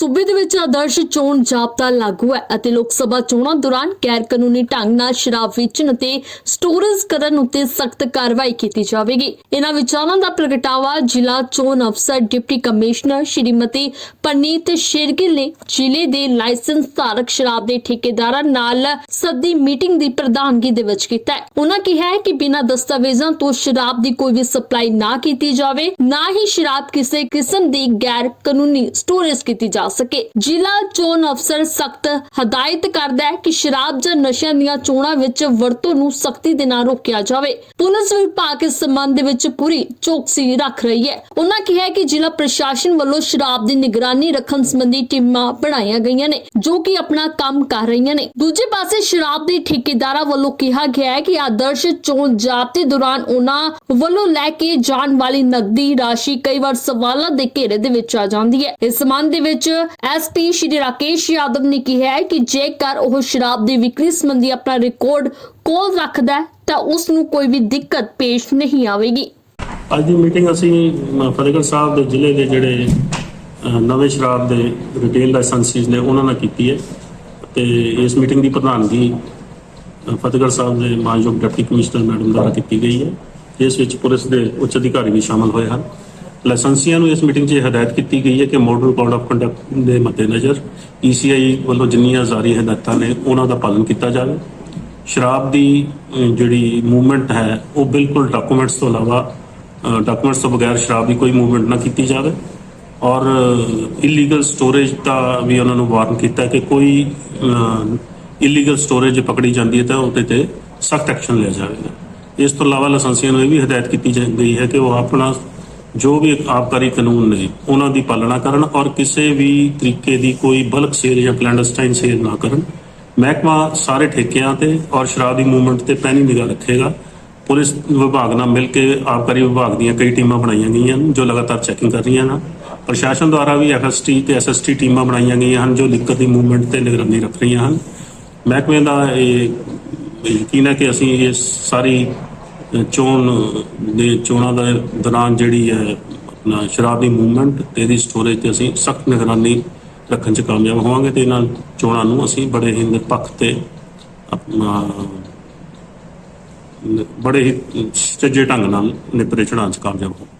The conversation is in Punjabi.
ਸੂਬੇ ਦੇ ਵਿੱਚ ਆਦਰਸ਼ ਚੋਣ ਜਾਬਤਾ ਲਾਗੂ ਹੈ ਅਤੇ ਲੋਕ ਸਭਾ ਚੋਣਾਂ ਦੌਰਾਨ ਗੈਰ ਕਾਨੂੰਨੀ ਢੰਗ ਨਾਲ ਸ਼ਰਾਬ ਵੇਚਣ ਅਤੇ ਸਟੋਰੇਜ ਕਰਨ ਉੱਤੇ ਸਖਤ ਕਾਰਵਾਈ ਕੀਤੀ ਜਾਵੇਗੀ। ਇਹਨਾਂ ਵਿਚਾਰਾਂ ਦਾ ਪ੍ਰਗਟਾਵਾ ਜ਼ਿਲ੍ਹਾ ਚੋਣ ਅਫਸਰ ਡਿਪਟੀ ਕਮਿਸ਼ਨਰ ਸ਼੍ਰੀਮਤੀ ਪਰਨੀਤ ਸ਼ੇਰਗਿਲ ਨੇ ਜ਼ਿਲ੍ਹੇ ਦੇ ਲਾਇਸੈਂਸ ਧਾਰਕ ਸ਼ਰਾਬ ਦੇ ਠੇਕੇਦਾਰਾਂ ਨਾਲ ਸੱਦੀ ਮੀਟਿੰਗ ਦੀ ਪ੍ਰਧਾਨਗੀ ਦੇ ਵਿੱਚ ਕੀਤਾ ਹੈ। ਉਹਨਾਂ ਕਿਹਾ ਹੈ ਕਿ ਬਿਨਾਂ ਦਸਤਾਵੇਜ਼ਾਂ ਤੋਂ ਸ਼ਰਾਬ ਦੀ ਕੋਈ ਵੀ ਸਪਲਾਈ ਨਾ ਕੀਤੀ ਜਾਵੇ, ਨਾ ਹੀ ਸ਼ਰਾਬ ਕਿਸੇ ਕਿਸਮ ਦੀ ਗੈਰ ਕਾਨੂੰਨੀ ਸਟੋਰੇਜ ਕੀਤੀ ਜਾ ਸਕੇ। ਜ਼ਿਲ੍ਹਾ ਚੋਣ ਅਫਸਰ ਸਖਤ ਹਦਾਇਤ ਕਰਦਾ ਹੈ ਕਿ ਸ਼ਰਾਬ ਜਾਂ ਨਸ਼ਿਆਂ ਦੀਆਂ ਚੋਣਾਂ ਵਿੱਚ ਵਰਤੋਂ ਨੂੰ ਸਖਤੀ ਦੇ ਨਾਲ ਰੋਕਿਆ ਜਾਵੇ। ਪੁਲਿਸ ਵਿਭਾਗ ਇਸ ਸੰਬੰਧ ਦੇ ਵਿੱਚ ਪੂਰੀ ਚੌਕਸੀ ਰੱਖ ਰਹੀ ਹੈ। ਉਹਨਾਂ ਕਿਹਾ ਕਿ ਜ਼ਿਲ੍ਹਾ ਪ੍ਰਸ਼ਾਸਨ ਵੱਲੋਂ ਸ਼ਰਾਬ ਦੀ ਨਿਗਰਾਨੀ ਰੱਖਣ ਸੰਬੰਧੀ ਟੀਮਾਂ ਬਣਾਈਆਂ ਗਈਆਂ ਨੇ, ਜੋ ਕਿ ਆਪਣਾ ਕੰਮ ਕਰ ਰਹੀਆਂ ਨੇ। ਦੂਜੇ ਪਾਸੇ ਸ਼ਰਾਬ ਦੇ ਠੇਕੇਦਾਰਾਂ ਵੱਲੋਂ ਕਿਹਾ ਗਿਆ ਹੈ ਕਿ ਆਦਰਸ਼ ਚੋਣ ਜਾਬਤੇ ਦੌਰਾਨ ਉਹਨਾਂ ਵੱਲੋਂ ਲੈ ਕੇ ਜਾਣ ਵਾਲੀ ਨਕਦੀ ਰਾਸ਼ੀ ਕਈ ਵਾਰ ਸਵਾਲਾਂ ਦੇ ਘੇਰੇ ਦੇ ਵਿੱਚ ਆ ਜਾਂਦੀ ਹੈ। ਇਸ ਸੰਬੰਧ ਦੇ ਵਿੱਚ ਐਸਪੀ ਸ਼੍ਰੀ ਰਾਕੇਸ਼ ਯਾਦਵ ਨੇ ਕਿਹਾ ਹੈ ਕਿ ਜੇਕਰ ਉਹ ਸ਼ਰਾਬ ਦੀ ਵਿਕਰੀ ਸੰਬੰਧੀ ਆਪਣਾ ਰਿਕਾਰਡ ਕੋਲ ਰੱਖਦਾ ਹੈ, ਤਾਂ ਉਸ ਨੂੰ ਕੋਈ ਵੀ ਦਿੱਕਤ ਪੇਸ਼ ਨਹੀਂ ਆਵੇਗੀ। ਅੱਜ ਦੀ ਮੀਟਿੰਗ ਅਸੀਂ ਫਤਿਹਗੜ੍ਹ ਸਾਹਿਬ ਦੇ ਜ਼ਿਲ੍ਹੇ ਦੇ ਜਿਹੜੇ ਨਵੇਂ ਸ਼ਰਾਬ ਦੇ ਰਿਟੇਲ ਲਾਇਸੈਂਸੀਜ਼ ਨੇ, ਉਹਨਾਂ ਨਾਲ ਕੀਤੀ ਹੈ। ਤੇ ਇਸ ਮੀਟਿੰਗ ਦੀ ਪ੍ਰਧਾਨਗੀ ਫਤਿਹਗੜ੍ਹ ਸਾਹਿਬ ਦੇ ਮਾਨਯੋਗ ਡਿਪਟੀ ਕਮਿਸ਼ਨਰ ਮੈਡਮ ਦੁਆਰਾ ਕੀਤੀ ਗਈ ਹੈ। ਇਸ ਵਿੱਚ ਪੁਲਿਸ ਦੇ ਉੱਚ ਅਧਿਕਾਰੀ ਵੀ ਸ਼ਾਮਲ ਹੋਏ ਹਨ। ਲਾਇਸੈਂਸੀਆਂ ਨੂੰ ਇਸ ਮੀਟਿੰਗ 'ਚ ਇਹ ਹਦਾਇਤ ਕੀਤੀ ਗਈ ਹੈ ਕਿ ਮਾਡਲ ਕੋਡ ਆਫ ਕੰਡਕਟ ਦੇ ਮੱਦੇਨਜ਼ਰ ECI ਵੱਲੋਂ ਜਿੰਨੀਆਂ ਜਾਰੀ ਹਦਾਇਤਾਂ ਨੇ ਉਹਨਾਂ ਦਾ ਪਾਲਣ ਕੀਤਾ ਜਾਵੇ। ਸ਼ਰਾਬ ਦੀ ਜਿਹੜੀ ਮੂਵਮੈਂਟ ਹੈ, ਉਹ ਬਿਲਕੁਲ ਡਾਕੂਮੈਂਟਸ ਤੋਂ ਇਲਾਵਾ ਡਾਕੂਮੈਂਟਸ ਤੋਂ ਬਗੈਰ ਸ਼ਰਾਬ ਦੀ ਕੋਈ ਮੂਵਮੈਂਟ ਨਾ ਕੀਤੀ ਜਾਵੇ। ਔਰ ਇਲੀਗਲ ਸਟੋਰੇਜ ਦਾ ਵੀ ਉਹਨਾਂ ਨੂੰ ਵਾਰਨ ਕੀਤਾ ਕਿ ਕੋਈ ਇਲੀਗਲ ਸਟੋਰੇਜ ਪਕੜੀ ਜਾਂਦੀ ਹੈ ਤਾਂ ਉਹਦੇ ਤੇ ਸਖਤ ਐਕਸ਼ਨ ਲਿਆ ਜਾਵੇਗਾ। ਇਸ ਤੋਂ ਇਲਾਵਾ ਲਾਇਸੈਂਸੀਆਂ ਨੂੰ ਇਹ ਵੀ ਹਦਾਇਤ ਕੀਤੀ ਗਈ ਹੈ ਕਿ ਉਹ ਆਪਣਾ ਜੋ ਵੀ ਆਬਕਾਰੀ ਕਾਨੂੰਨ ਨੇ ਉਹਨਾਂ ਦੀ ਪਾਲਣਾ ਕਰਨ ਔਰ ਕਿਸੇ ਵੀ ਤਰੀਕੇ ਦੀ ਕੋਈ ਬਲਕ ਸੇਲ ਜਾਂ ਕਲੈਂਡਸਟਾਈਨ ਸੇਲ ਨਾ ਕਰਨ। ਮਹਿਕਮਾ ਸਾਰੇ ਠੇਕਿਆਂ ਤੇ ਔਰ ਸ਼ਰਾਬ ਦੀ ਮੂਵਮੈਂਟ ਤੇ ਪੈਣੀ ਨਿਗਾਹ ਰੱਖੇਗਾ। ਪੁਲਿਸ ਵਿਭਾਗ ਨਾਲ ਮਿਲ ਕੇ ਆਬਕਾਰੀ ਵਿਭਾਗ ਦੀਆਂ ਕਈ ਟੀਮਾਂ ਬਣਾਈਆਂ ਗਈਆਂ ਹਨ, ਜੋ ਲਗਾਤਾਰ ਚੈਕਿੰਗ ਕਰ ਰਹੀਆਂ ਹਨ। ਪ੍ਰਸ਼ਾਸਨ ਦੁਆਰਾ ਵੀ ਐਫਐਸਟੀ ਤੇ ਐਸਐਸਟੀ ਟੀਮਾਂ ਬਣਾਈਆਂ ਗਈਆਂ ਹਨ, ਜੋ ਲਿਕਰ ਦੀ ਮੂਵਮੈਂਟ ਤੇ ਨਿਗਰਾਨੀ ਰੱਖ ਰਹੀਆਂ ਹਨ। ਮਹਿਕਮੇ ਦਾ ਇਹ ਯਕੀਨ ਹੈ ਕਿ ਅਸੀਂ ਇਹ ਸਾਰੀ ਚੋਣ ਦੇ ਚੋਣਾਂ ਦੇ ਦੌਰਾਨ ਜਿਹੜੀ ਹੈ ਆਪਣਾ ਸ਼ਰਾਬ ਦੀ ਮੂਵਮੈਂਟ ਤੇ ਇਹਦੀ ਸਟੋਰੇਜ ਤੇ ਅਸੀਂ ਸਖਤ ਨਿਗਰਾਨੀ ਰੱਖਣ 'ਚ ਕਾਮਯਾਬ ਹੋਵਾਂਗੇ ਤੇ ਇਹਨਾਂ ਚੋਣਾਂ ਨੂੰ ਅਸੀਂ ਬੜੇ ਹੀ ਨਿਰਪੱਖ ਤੇ ਆਪਣਾ ਬੜੇ ਹੀ ਸੁਚੱਜੇ ਢੰਗ ਨਾਲ ਨਿਪਰੇ ਚੜਾਉਣ 'ਚ ਕਾਮਯਾਬ ਹੋਵਾਂਗੇ।